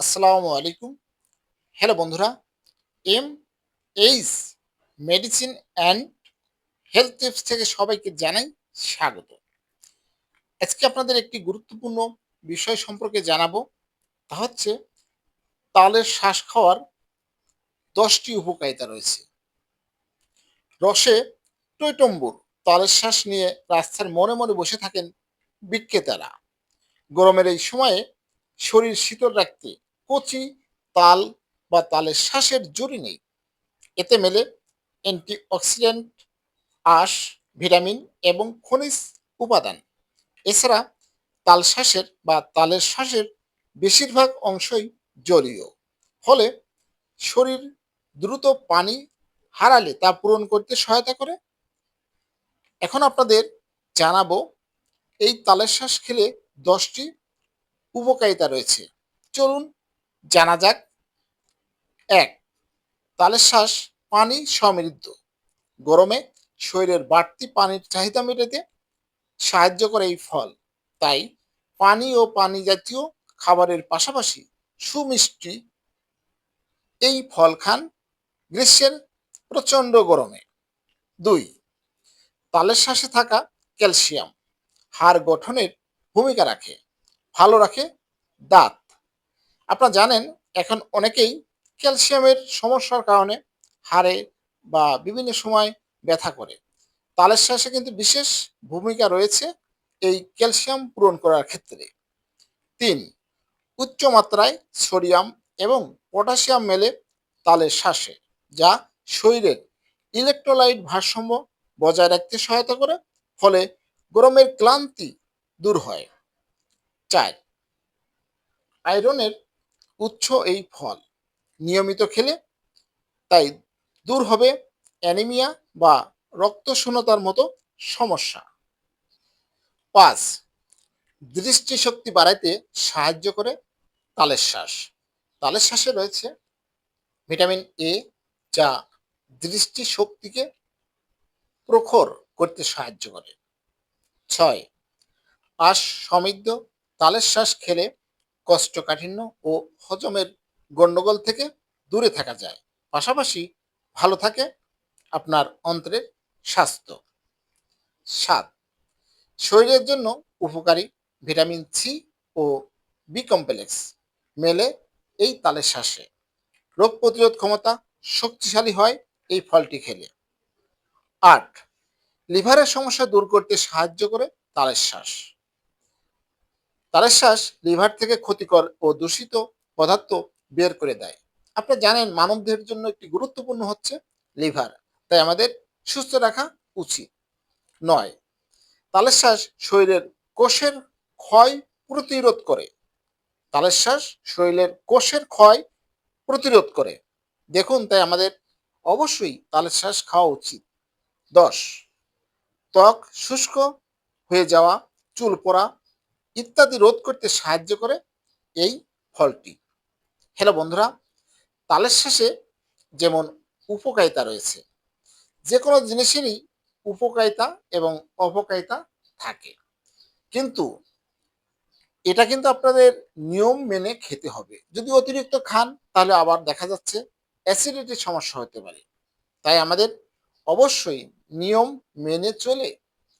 আসসালামু আলাইকুম। হ্যালো বন্ধুরা M H medicine and health tips থেকে সবাইকে জানাই স্বাগত। আজকে আপনাদের একটি গুরুত্বপূর্ণ বিষয় সম্পর্কে জানাব, তা হচ্ছে তালের শ্বাস খাওয়ার দশটি উপকারিতা রয়েছে। রসে টৈটম্বুর, তালের শ্বাস নিয়ে রাস্তার মনে মনে বসে থাকেন বিক্রেতারা। গরমের এই সময়ে শরীর শীতল রাখতে কচি, তাল বা তালের শ্বাসের জুড়ি নেই। এতে মেলে অ্যান্টিঅক্সিডেন্ট, আঁশ, ভিটামিন এবং খনিজ উপাদান। এছাড়া তাল শ্বাসের বা তালের শ্বাসের বেশিরভাগ অংশই জলীয়। ফলে শরীর দ্রুত পানি হারালে তা পূরণ করতে সহায়তা করে। এখন আপনাদের জানাব, এই তালের শ্বাস খেলে দশটি উপকারিতা রয়েছে। চলুন জানা যাক। এক তালের শ্বাস, পানি, সমৃদ্ধ। গরমে শরীরের বাড়তি পানির চাহিদা মেটাতে সাহায্য করে এই ফল। তাই পানি ও পানি জাতীয় খাবারের পাশাপাশি সুমিষ্টি এই ফল খান গ্রীষ্মের প্রচণ্ড গরমে। দুই, তালের শ্বাসে থাকা ক্যালসিয়াম হাড় গঠনের ভূমিকা রাখে। ভালো রাখে দাঁত। আপনারা জানেন, এখন অনেকেই ক্যালসিয়ামের সমস্যার কারণে হাড়ে বা বিভিন্ন সময় ব্যথা করে। তালের শ্বাসে কিন্তু বিশেষ ভূমিকা রয়েছে এই ক্যালসিয়াম পূরণ করার ক্ষেত্রে। তিন, উচ্চ মাত্রায় সোডিয়াম এবং পটাশিয়াম মেলে তালের শ্বাসে, যা শরীরের ইলেকট্রোলাইট ভারসাম্য বজায় রাখতে সহায়তা করে, ফলে গরমের ক্লান্তি দূর হয়। চার, আয়রনের উৎস এই ফল। নিয়মিত খেলে তাই দূর হবে অ্যানিমিয়া বা রক্ত শূন্যতার মতো সমস্যা। পাঁচ, দৃষ্টিশক্তি বাড়াইতে সাহায্য করে তালের শ্বাস। তালের শ্বাসে রয়েছে ভিটামিন এ যা দৃষ্টিশক্তিকে প্রখর করতে সাহায্য করে। ছয়, আশ সমৃদ্ধ তালের শ্বাস খেলে কোষ্ঠকাঠিন্য ও হজমের গণ্ডগোল থেকে দূরে থাকা যায়। পাশাপাশি ভালো থাকে আপনার অন্ত্রের স্বাস্থ্য। সাত, শরীরের জন্য উপকারী ভিটামিন সি ও বি কমপ্লেক্স মেলে এই তালের শ্বাসে। রোগ প্রতিরোধ ক্ষমতা শক্তিশালী হয় এই ফলটি খেলে। আট, লিভারের সমস্যা দূর করতে সাহায্য করে তালের শ্বাস। তালের শ্বাস লিভার থেকে ক্ষতিকর ও দূষিত পদার্থ বের করে দেয়। আপনি জানেন মানবদেহের জন্য একটি গুরুত্বপূর্ণ হচ্ছে লিভার তাই আমাদের সুস্থ রাখা উচিত। নয়, তালের শ্বাস শরীরের কোষের ক্ষয় প্রতিরোধ করে। তালের শ্বাস শরীরের কোষের ক্ষয় প্রতিরোধ করে। দেখুন, তাই আমাদের অবশ্যই তালের শ্বাস খাওয়া উচিত। দশ, ত্বক শুষ্ক হয়ে যাওয়া, চুল পড়া ইত্যাদি রোধ করতে সাহায্য করে এই ফলটি। হ্যালো বন্ধুরা, তালের শেষে যেমন উপকারিতা রয়েছে যে কোনো জিনিসেরই উপকারিতা এবং অপকারিতা থাকে। কিন্তু এটা কিন্তু আপনাদের নিয়ম মেনে খেতে হবে। যদি অতিরিক্ত খান, তাহলে আবার দেখা যাচ্ছে অ্যাসিডিটির সমস্যা হতে পারে। তাই আমাদের অবশ্যই নিয়ম মেনে চলে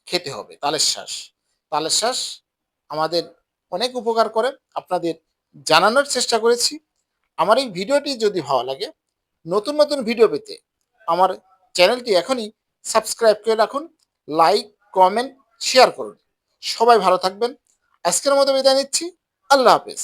খেতে হবে তালের শ্বাস। তালের শ্বাস আমাদের অনেক উপকার করে আপনাদের জানানোর চেষ্টা করেছি। আমার এই ভিডিওটি যদি ভালো লাগে, নতুন নতুন ভিডিও পেতে আমার চ্যানেলটি এখনই সাবস্ক্রাইব করে রাখুন, লাইক, কমেন্ট, শেয়ার করুন। সবাই ভালো থাকবেন। আজকের মতো বিদায় নিচ্ছি। আল্লাহ হাফেজ।